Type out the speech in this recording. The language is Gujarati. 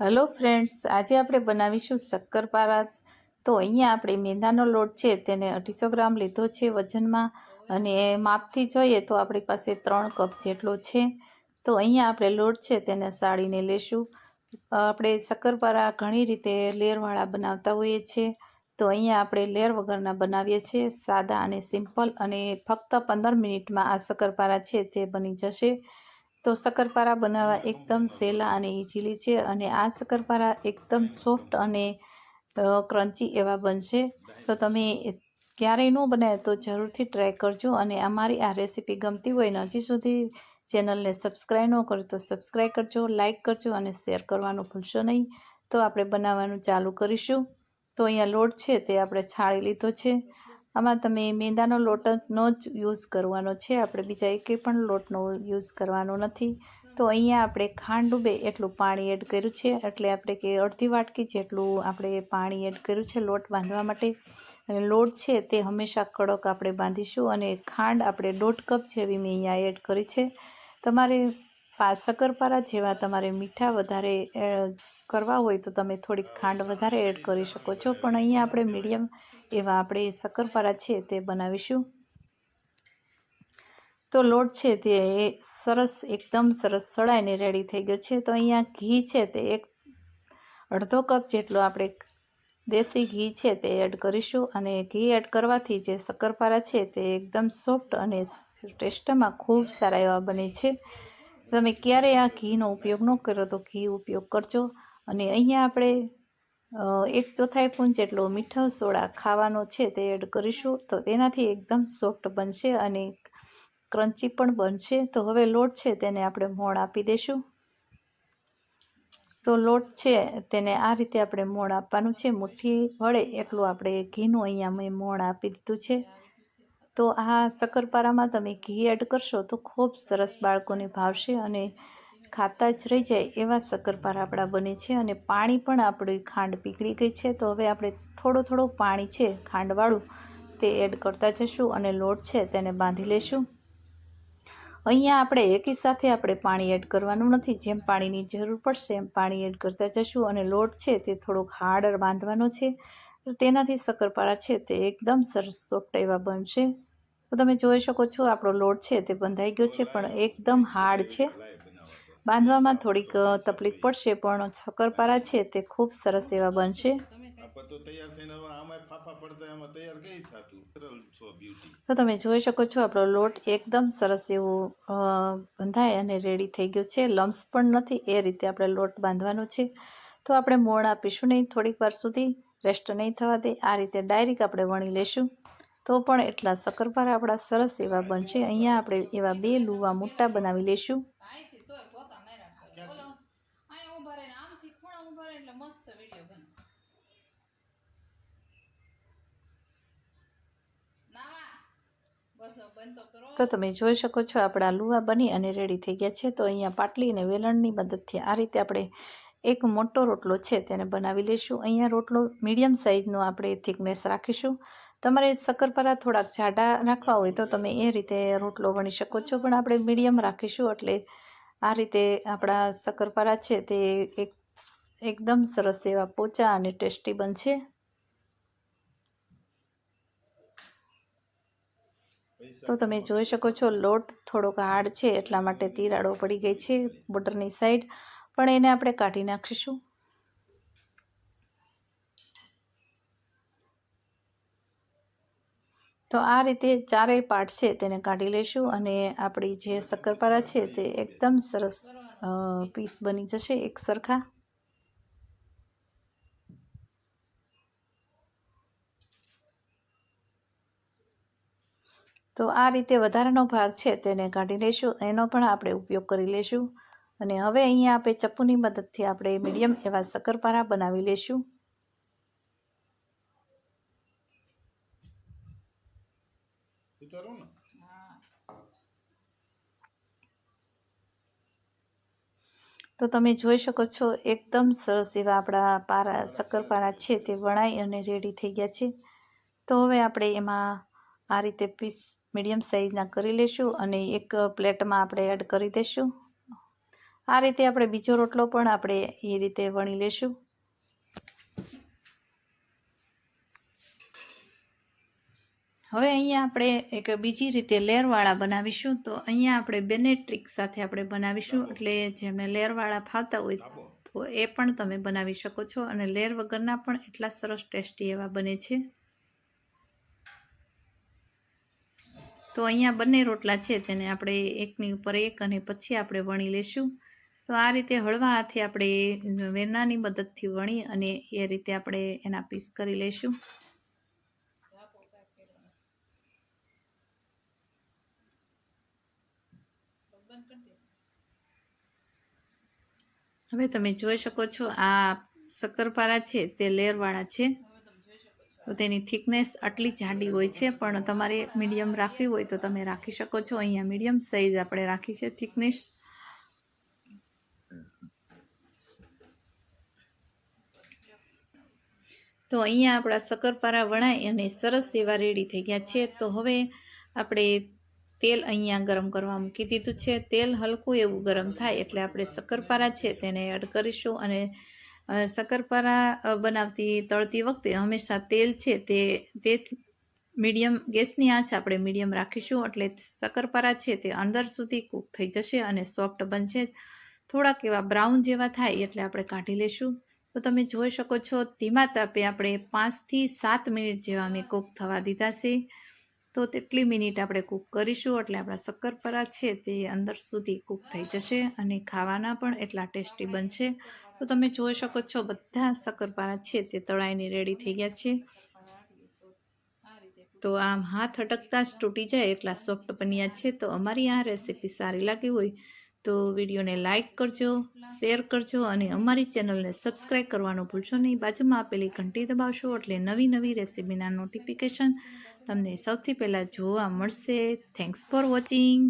હલો ફ્રેન્ડ્સ, આજે આપણે બનાવીશું શક્કરપારા તો અહીંયા આપણે મેંદાનો લોટ છે, તેને અઢીસો ગ્રામ લીધો છે વજનમાં અને માપથી જોઈએ તો આપણી પાસે ત્રણ કપ જેટલો છે. તો અહીંયા આપણે લોટ છે, તેને સાળીને લેશું. આપણે શક્કરપારા ઘણી રીતે લેરવાળા બનાવતા હોઈએ છીએ. તો અહીંયા આપણે લેર વગરના બનાવીએ છીએ, સાદા અને સિમ્પલ અને ફક્ત પંદર મિનિટમાં આ શક્કરપારા છે તે બની જશે. તો શક્કરપારા બનાવવા એકદમ સહેલા અને ઇઝીલી છે અને આ શક્કરપારા એકદમ સોફ્ટ અને ક્રન્ચી એવા બનશે. તો તમે ક્યારેય ન બનાવે તો જરૂરથી ટ્રાય કરજો અને અમારી આ રેસીપી ગમતી હોય ને હજી સુધી ચેનલને સબસ્ક્રાઈબ ન કરો તો સબસ્ક્રાઈબ કરજો, લાઇક કરજો અને શેર કરવાનું ભૂલશો નહીં. તો આપણે બનાવવાનું ચાલુ કરીશું. તો અહીંયા લોટ છે તે આપણે છાળી લીધો છે. આમાં તમે મેંદાનો લોટનો જ યુઝ કરવાનો છે. આપણે બીજા એકે પણ લોટનો યુઝ કરવાનો નથી. તો અહીંયા આપણે ખાંડ ડૂબે એટલું પાણી એડ કર્યું છે. એટલે આપણે કે અડધી વાટકી જેટલું આપણે પાણી એડ કર્યું છે લોટ બાંધવા માટે. અને લોટ છે તે હંમેશા કડક આપણે બાંધીશું અને ખાંડ આપણે દોઢ કપ જેવી મેં અહીંયા એડ કરી છે. તમારે શક્કરપારા જેવા તમારે મીઠા વધારે કરવા હોય તો તમે થોડીક ખાંડ વધારે એડ કરી શકો છો. પણ અહીંયા આપણે મીડિયમ એવા આપણે શક્કરપારા છે તે બનાવીશું. તો લોટ છે તે સરસ, એકદમ સરસ સળાઈને રેડી થઈ ગયો છે. તો અહીંયા ઘી છે તે એક અડધો કપ જેટલો આપણે દેશી ઘી છે તે એડ કરીશું. અને ઘી એડ કરવાથી જે શક્કરપારા છે તે એકદમ સોફ્ટ અને ટેસ્ટમાં ખૂબ સારા એવા બને છે. તમે ક્યારેય આ ઘીનો ઉપયોગ ન કરો તો ઘી ઉપયોગ કરજો. અને અહીંયા આપણે એક ચોથાઈ પૂન જેટલો મીઠો સોડા ખાવાનો છે તે એડ કરીશું. તો તેનાથી એકદમ સોફ્ટ બનશે અને ક્રન્ચી પણ બનશે. તો હવે લોટ છે તેને આપણે મોણ આપી દઈશું તો લોટ છે તેને આ રીતે આપણે મોણ આપવાનું છે. મુઠ્ઠી વળે એટલું આપણે ઘીનું અહીંયા મેં મોણ આપી દીધું છે. તો આ શક્કરપારામાં તમે ઘી એડ કરશો તો ખૂબ સરસ બાળકોને ભાવશે અને ખાતા જ રહી જાય એવા શક્કરપારા આપણા બને છે અને પાણી પણ આપણી ખાંડ પીગળી ગઈ છે. તો હવે આપણે થોડું થોડું પાણી છે, ખાંડવાળું, તે એડ કરતા જશું અને લોટ છે તેને બાંધી લેશું. અહીંયા આપણે એકી સાથે આપણે પાણી એડ કરવાનું નથી, જેમ પાણીની જરૂર પડશે એમ પાણી એડ કરતા જશું અને લોટ છે તે થોડોક હાર્ડ બાંધવાનો છે. તેનાથી શક્કરપારા છે તે એકદમ સરસ સોફ્ટ એવા બનશે. તો તમે જોઈ શકો છો આપણો લોટ છે તે બંધાઈ ગયો છે, પણ એકદમ હાર્ડ છે. બાંધવામાં થોડીક તકલીફ પડશે, પણ શક્કરપારા છે તે ખૂબ સરસ એવા બનશે. તો તમે જોઈ શકો છો આપણો લોટ એકદમ સરસ એવો બંધાય અને રેડી થઈ ગયો છે. લમ્સ પણ નથી એ રીતે આપણે લોટ બાંધવાનો છે. તો આપણે મોણ આપીશું નહીં થોડીક વાર સુધી. રેસ્ટ નહીં થવા દે આ રીતે ડાયરેક્ટ આપણે વણી લેશું. તો પણ એટલા શક્કરપારા આપણા સરસ એવા બનશે. અહીંયા આપણે એવા બે લુવા મોટા બનાવી લેશું. તો તમે જોઈ શકો છો આપણા લુવા બની અને રેડી થઈ ગયા છે. તો અહીંયા પાટલી અને વેલણની મદદથી આ રીતે આપણે એક મોટો રોટલો છે તેને બનાવી લઈશું અહીંયા રોટલો મીડિયમ સાઇઝનો આપણે થિકનેસ રાખીશું. તમારે શક્કરપારા થોડાક જાડા રાખવા હોય તો તમે એ રીતે રોટલો વણી શકો છો, પણ આપણે મીડિયમ રાખીશું એટલે આ રીતે આપણા શક્કરપારા છે તે એક એકદમ સરસ એવા પોચા અને ટેસ્ટી બનશે. તો તમે જોઈ શકો છો લોટ થોડોક હાર્ડ છે એટલા માટે તિરાડો પડી ગઈ છે બોર્ડરની સાઈડ. પણ એને આપણે કાઢી નાખીશું. તો આ રીતે ચારેય પાર્ટ છે તેને કાઢી લઈશું અને આપણી જે શક્કરપારા છે તે એકદમ સરસ પીસ બની જશે એક સરખા. તો આ રીતે વધારાનો ભાગ છે તેને કાઢી લઈશું. એનો પણ આપણે ઉપયોગ કરી લઈશું. અને હવે અહીંયા આપણે ચપ્પુની મદદથી આપણે મીડિયમ એવા શક્કરપારા બનાવી લઈશું તો તમે જોઈ શકો છો એકદમ સરસ એવા આપણા પારા શક્કરપારા છે તે વણાઈ અને રેડી થઈ ગયા છે. તો હવે આપણે એમાં આ રીતે પીસ મીડિયમ સાઇઝના કરી લઈશું અને એક પ્લેટમાં આપણે એડ કરી દઈશું આ રીતે આપણે બીજો રોટલો પણ આપણે એ રીતે વણી લેશું. હવે અહીંયા આપણે એક બીજી રીતે લેરવાળા બનાવીશું. તો અહીંયા આપણે બેને ટ્રીક સાથે આપણે બનાવીશું. એટલે જેમને લેરવાળા ફાવતા હોય તો એ પણ તમે બનાવી શકો છો. અને લેર વગરના પણ એટલા સરસ ટેસ્ટી એવા બને છે. તો અહીંયા બંને રોટલા છે. તેને આપણે એકની ઉપર એક અને પછી આપણે વણી લેશું. તો આ રીતે હળવા હાથે આપણે વેરનાની મદદથી વણી અને એ રીતે આપણે એના પીસ કરી લઈશું હવે તમે જોઈ શકો છો આ શક્કરપારા છે, તે લેયરવાળા છે. તો તેની થિકનેસ આટલી જાડી હોય છે, પણ તમારે મીડિયમ રાખવી હોય તો તમે રાખી શકો છો. અહીંયા મીડિયમ સાઈઝ આપણે રાખી છે, થિકનેસ. તો અહીંયા આપણા શક્કરપારા વણાય અને સરસ એવા રેડી થઈ ગયા છે. તો હવે આપણે તેલ અહીંયા ગરમ કરવા મૂકી દીધું છે. તેલ હલકું એવું ગરમ થાય એટલે આપણે શક્કરપારા છે તેને એડ કરીશું અને શક્કરપારા બનાવતી, તળતી વખતે હંમેશા તેલ છે તે તે મીડિયમ ગેસની આંચ આપણે મીડિયમ રાખીશું એટલે શક્કરપારા છે તે અંદર સુધી કૂક થઈ જશે અને સોફ્ટ બનશે. થોડાક એવા બ્રાઉન જેવા થાય એટલે આપણે કાઢી લેશું. તો તમે જોઈ શકો છો, ધીમા તાપે આપણે પાંચથી સાત મિનિટ જેવા મેં કૂક થવા દીધા છે. તો તેટલી મિનિટ આપણે કૂક કરીશું એટલે આપણા શક્કરપારા છે તે અંદર સુધી કૂક થઈ જશે અને ખાવાના પણ એટલા ટેસ્ટી બનશે. તો તમે જોઈ શકો છો, બધા શક્કરપારા છે તે તળાઈને રેડી થઈ ગયા છે. તો આમ હાથ અટકતા જ તૂટી જાય એટલા સોફ્ટ બન્યા છે. તો અમારી આ રેસીપી સારી લાગી હોય તો વિડીયોને લાઇક કરજો, શેર કરજો અને અમારી ચેનલને સબસ્ક્રાઈબ કરવાનું ભૂલશો નહીં. બાજુમાં આપેલી ઘંટી દબાવશો એટલે નવી નવી રેસીપીના નોટિફિકેશન તમને સૌથી પહેલાં જોવા મળશે. Thanks for watching